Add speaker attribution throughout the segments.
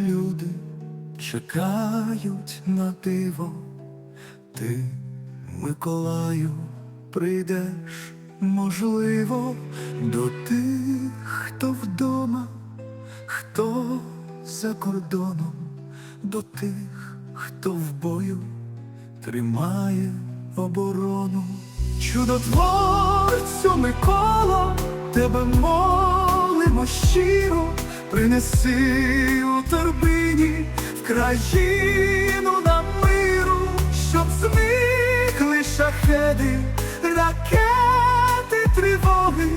Speaker 1: люди чекають на диво, ти, Миколаю, прийдеш, можливо, до тих, хто вдома, хто за кордоном, до тих, хто в бою тримає оборону. Чудотворцю Микола, тебе молимо щиро, принеси у торбині в країну нам миру, щоб зникли шахеди, ракети тривоги.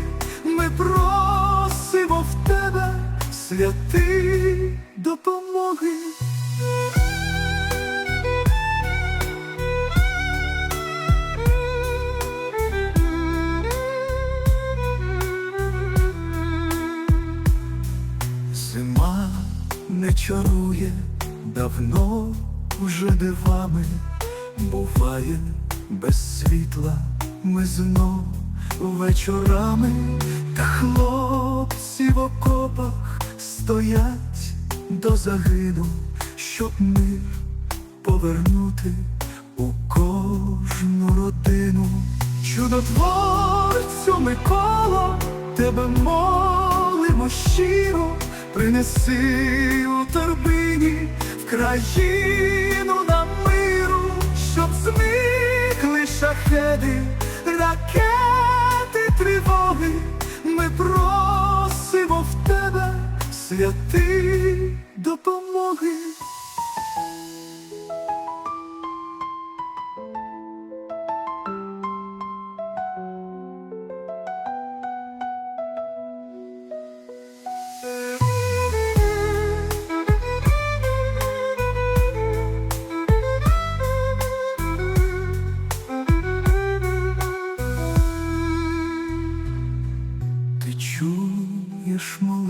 Speaker 1: Ми просимо в тебе святи допомоги. Зима не чарує, давно вже дивами. Буває без світла, ми знов вечорами, та хлопці в окопах стоять до загину, щоб мир повернути у кожну родину. Чудотворцю Микола, тебе молимо щиро, принеси у торбині в країну нам миру, щоб зникли шахеди, ракети тривоги. Ми просимо в тебе святи допомоги.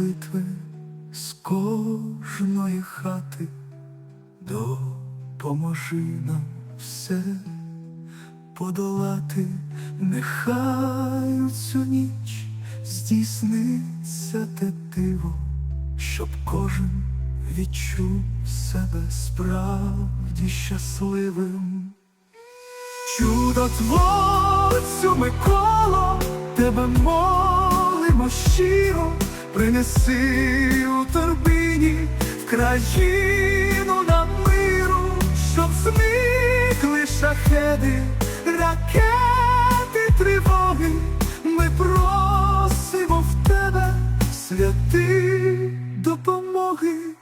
Speaker 1: Молитви з кожної хати, допоможи нам все подолати, нехай цю ніч здійсниться те диво, щоб кожен відчув себе справді щасливим. Чудотворцю Миколо, тебе молимо щиро, принеси у торбині в країну нам миру, щоб зникли шахеди, ракети тривоги. Ми просимо в тебе святи допомоги.